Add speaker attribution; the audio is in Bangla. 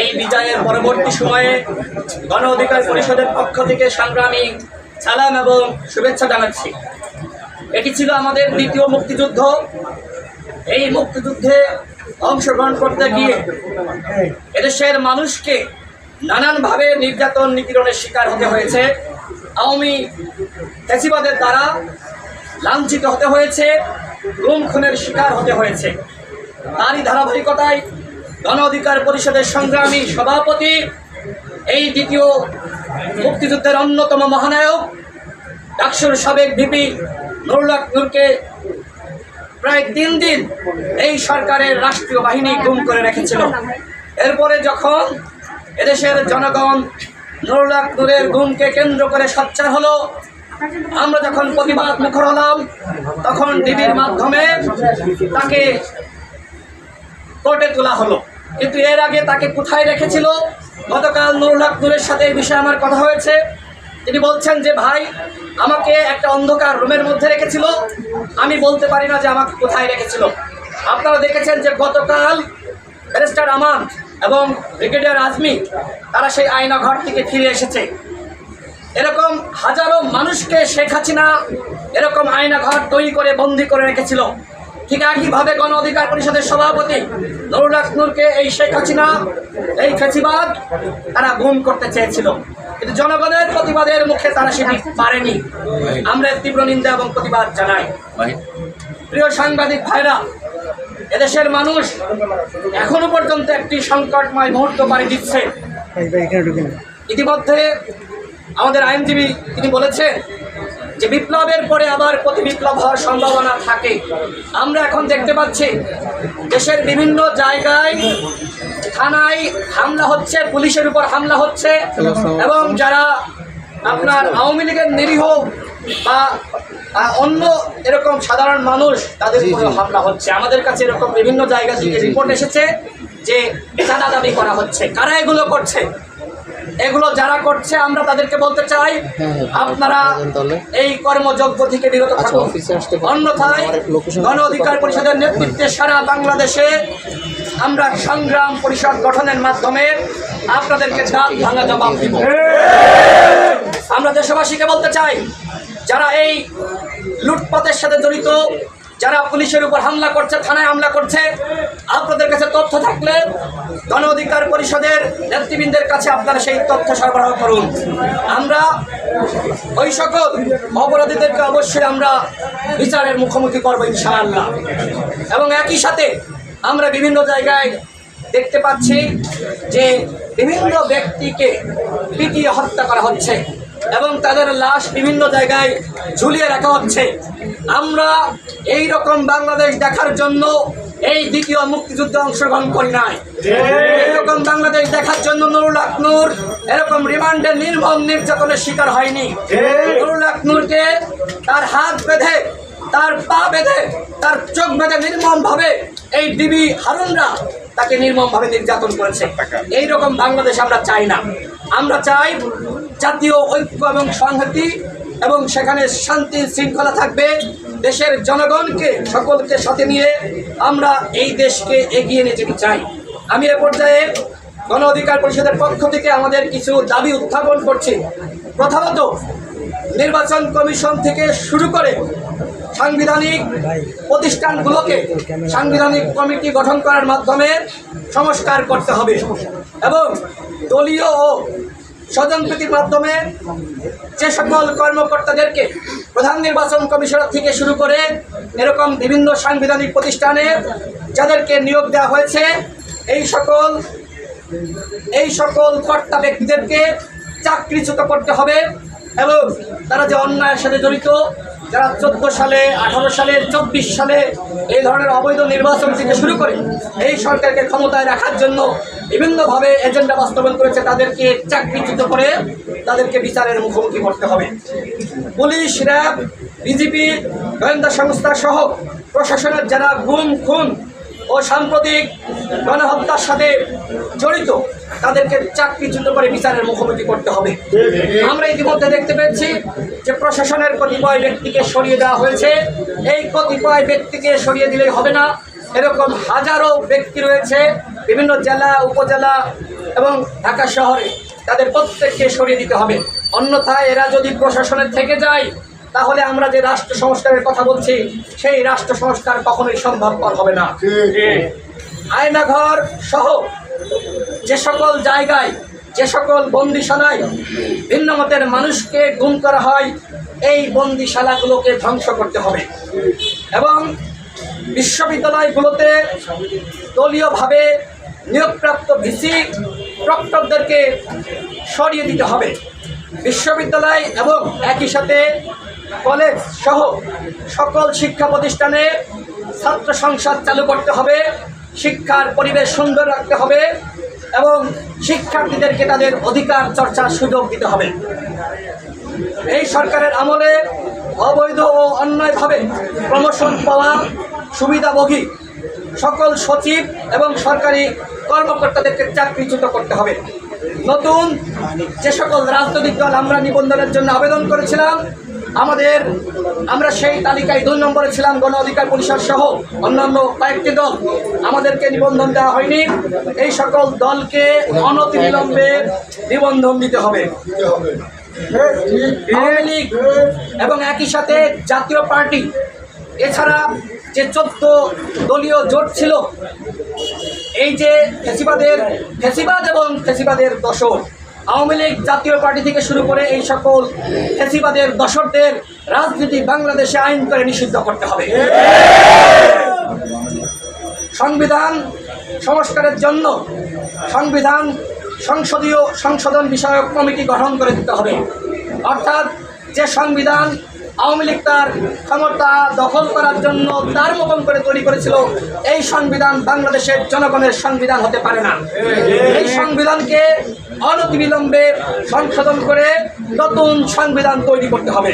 Speaker 1: এই বিজয়ের পরবর্তী সময়ে গণ অধিকার পরিষদের পক্ষ থেকে সংগ্রামী সালাম এবং শুভেচ্ছা জানাচ্ছি। এটি ছিল আমাদের দ্বিতীয় মুক্তিযুদ্ধ। এই মুক্তিযুদ্ধে অংশগ্রহণ করতে গিয়ে এদেশের মানুষকে নানানভাবে নির্যাতন নিপীড়নের শিকার হতে হয়েছে। আওয়ামী ফেসিবাদের দ্বারা লাঞ্ছিত হতে হয়েছে, গুম খুনের শিকার হতে হয়েছে। তারই ধারাবাহিকতায় গণ অধিকার পরিষদের সংগ্রামী সভাপতি, এই দ্বিতীয় মুক্তিযুদ্ধের অন্যতম মহানায়ক, ডাকসুর সাবেক ভিপি নুরুল্লাহ নূরকে প্রায় তিন দিন এই সরকারের রাষ্ট্রীয় বাহিনী গুম করে রেখেছিল। এরপরে যখন এদেশের জনগণ নুরুল্লাহ নূরের গুমকে কেন্দ্র করে সোচ্চার হলো, আমরা যখন প্রতিবাদ মুখর হলাম, তখন ডিবির মাধ্যমে তাকে কোর্টে তোলা হলো। কিন্তু এর আগে তাকে কোথায় রেখেছিল? গতকাল নুরুল হক সাথে এই বিষয়ে আমার কথা হয়েছে। তিনি বলছেন যে, ভাই, আমাকে একটা অন্ধকার রুমের মধ্যে রেখেছিল। আমি বলতে পারি না যে আমাকে কোথায় রেখেছিল। আপনারা দেখেছেন যে গতকাল ব্যারিস্টার আমান এবং ব্রিগেডিয়ার আজমি, তারা সেই আয়না ঘর থেকে ফিরে এসেছে। এরকম হাজারো মানুষকে শেখ হাসিনা এরকম আয়না ঘর তৈরি করে, বন্দি করে রেখেছিল। ঠিক একইভাবে গণ অধিকার পরিষদের সভাপতি নুরুল হক এই শেখ হাসিনা এই ফেসিবাদ তারা গুম করতে চেয়েছিল। কিন্তু জনগণের প্রতিবাদের মুখে তারা সেটি পারেনি আমরা তীব্র নিন্দা এবং প্রতিবাদ জানাই। প্রিয় সাংবাদিক ভাইরা এদেশের মানুষ এখনও পর্যন্ত একটি সংকটময় মুহূর্ত পাড়ি দিচ্ছে। ইতিমধ্যে আমাদের আইনজীবী তিনি বলেছেন যে বিপ্লবের পরে আবার প্রতি বিপ্লব হওয়ার সম্ভাবনা থাকে। আমরা এখন দেখতে পাচ্ছি দেশের বিভিন্ন জায়গায় থানায় হামলা হচ্ছে পুলিশের উপর হামলা হচ্ছে এবং যারা আপনার আওয়ামী লীগের নিরীহ বা অন্য এরকম সাধারণ মানুষ তাদের উপরে হামলা হচ্ছে। আমাদের কাছে এরকম বিভিন্ন জায়গা থেকে রিপোর্ট এসেছে যে চাঁদা দাবি করা হচ্ছে। কারা এগুলো করছে? এগুলো যারা করছে আমরা তাদেরকে বলতে চাই আপনারা এই কর্মযজ্ঞ থেকে বিরত থাকুন। অন্যথায় গণ অধিকার পরিষদের নেতৃত্বে সারা বাংলাদেশে আমরা সংগ্রাম পরিষদ গঠনের মাধ্যমে আপনাদেরকে দাঁত ভাঙা জবাব দিব। আমরা দেশবাসীকে বলতে চাই যারা এই লুটপাতের সাথে জড়িত যারা পুলিশের উপর হামলা করছে, থানায় হামলা করছে, আপনাদের কাছে তথ্য থাকলে গণ অধিকার পরিষদের নেতৃবৃন্দের কাছে আপনারা সেই তথ্য সরবরাহ করুন। আমরা ওই সকল অপরাধীদেরকে অবশ্যই আমরা বিচারের মুখোমুখি করব ইনশাআল্লাহ। এবং একই সাথে আমরা বিভিন্ন জায়গায় দেখতে পাচ্ছি যে বিভিন্ন ব্যক্তিকে পিটিয়ে হত্যা করা হচ্ছে। এবং তাদের লাশ বিভিন্ন জায়গায় ঝুলিয়ে রাখা হচ্ছে। আমরা এই রকম বাংলাদেশ দেখার জন্য এই দ্বিতীয় মুক্তিযুদ্ধে অংশগ্রহণ করি নাই। এরকম বাংলাদেশ দেখার জন্য নুরুল আকনুর এরকম রিমান্ডে নির্মম নির্যাতনের শিকার হয়নি। নুরুল আকনুরকে তার হাত বেঁধে, তার পা বেঁধে, তার চোখ বেঁধে নির্মম ভাবে এই ডিবি হারুনরা তাকে নির্মম ভাবে নির্যাতন করেছে। এইরকম বাংলাদেশ আমরা চাই না। আমরা চাই জাতীয় ঐক্য এবং সংহতি এবং সেখানে শান্তি শৃঙ্খলা থাকবে। দেশের জনগণকে সকলকে সাথে নিয়ে আমরা এই দেশকে এগিয়ে নিয়ে যেতে চাই। আমি এ পর্যায়ে গণ অধিকার পরিষদের পক্ষ থেকে আমাদের কিছু দাবি উত্থাপন করছি। প্রথমত নির্বাচন কমিশন থেকে শুরু করে সাংবিধানিক প্রতিষ্ঠানগুলোকে সাংবিধানিক কমিটি গঠন করার মাধ্যমে সংস্কার করতে হবে এবং দলীয় ও স্বজনপ্রীতির মাধ্যমে যে সকল কর্মকর্তাদেরকে প্রধান নির্বাচন কমিশনার থেকে শুরু করে এরকম বিভিন্ন সাংবিধানিক প্রতিষ্ঠানে যাদেরকে নিয়োগ দেওয়া হয়েছে, এই সকল এই সকল কর্তা ব্যক্তিদেরকে চাকরিচ্যুত করতে হবে এবং তারা যে অন্যায়ের সাথে জড়িত, যারা চোদ্দ সালে, আঠারো সালে, চব্বিশ সালে এই ধরনের অবৈধ নির্বাচন থেকে শুরু করে এই সরকারকে ক্ষমতায় রাখার জন্য বিভিন্নভাবে এজেন্ডা বাস্তবায়ন করেছে, তাদেরকে চাকরিচ্যুত করে তাদেরকে বিচারের মুখোমুখি করতে হবে। পুলিশ, র্যাব, বিজেপি, গোয়েন্দা সংস্থা সহ প্রশাসনের যারা গুম, খুন ও সাম্প্রতিক গণহত্যার সাথে জড়িত, তাদেরকে চাকরিচ্যুত করে বিচারের মুখোমুখি করতে হবে। আমরা ইতিমধ্যে দেখতে পেয়েছি যে প্রশাসনের কতিপয় ব্যক্তিকে সরিয়ে দেওয়া হয়েছে। এই কতিপয় ব্যক্তিকে সরিয়ে দিলেই হবে না। এরকম হাজারো ব্যক্তি রয়েছে, বিভিন্ন জেলা, উপজেলা এবং ঢাকা শহরে। তাদের প্রত্যেককে সরিয়ে দিতে হবে। অন্যথায় এরা যদি প্রশাসনের থেকে যায় তাহলে আমরা যে রাষ্ট্র সংস্কারের কথা বলছি সেই রাষ্ট্র সংস্কার কখনোই সম্ভবপর হবে না। আয়নাঘর সহ যে সকল জায়গায় যে সকল বন্দিশালায় ভিন্ন মতের মানুষকে গুম করা হয় এই বন্দিশালাগুলোকে ধ্বংস করতে হবে। এবং বিশ্ববিদ্যালয়গুলোতে দলীয়ভাবে নিয়োগপ্রাপ্ত ভিসি প্রক্টরদেরকে সরিয়ে দিতে হবে। বিশ্ববিদ্যালয় এবং একই সাথে কলেজ সহ সকল শিক্ষা প্রতিষ্ঠানে ছাত্র সংসদ চালু করতে হবে, শিক্ষার পরিবেশ সুন্দর রাখতে হবে এবং শিক্ষার্থীদেরকে তাদের অধিকার চর্চার সুযোগ দিতে হবে। এই সরকারের আমলে অবৈধ ও অন্যায়ভাবে প্রমোশন পাওয়া সুবিধাভোগী সকল সচিব এবং সরকারি কর্মকর্তাদেরকে চাকরিচ্যুত করতে হবে। নতুন যে সকল রাজনৈতিক দল আমরা নিবন্ধনের জন্য আবেদন করেছিলাম আমাদের, আমরা সেই তালিকায় দুই নম্বরে ছিলাম গণ অধিকার পরিষদ সহ অন্যান্য কয়েকটি দল। আমাদেরকে নিবন্ধন দেওয়া হয়নি। এই সকল দলকে অনতিবিলম্বে নিবন্ধন দিতে হবে। আওয়ামী লীগ এবং একই সাথে জাতীয় পার্টি, এছাড়া যে চোদ্দ দলীয় জোট ছিল, এই যে ফেসিবাদের, ফেসিবাদ এবং ফেসিবাদের দশর আওয়ামী লীগ জাতীয় পার্টি থেকে শুরু করে এই সকল ফেসিবাদের দশকদের রাজনীতি বাংলাদেশে আইন করে নিষিদ্ধ করতে হবে। সংবিধান সংস্কারের জন্য সংবিধান সংসদীয় সংশোধন বিষয়ক কমিটি গঠন করে দিতে হবে। অর্থাৎ যে সংবিধান আওয়ামী লীগ তার ক্ষমতা দখল করার জন্য তার মতন করে তৈরি করেছিল, এই সংবিধান বাংলাদেশের জনগণের সংবিধান হতে পারে না। এই সংবিধানকে অনতিবিলম্বে সংশোধন করে নতুন সংবিধান তৈরি করতে হবে।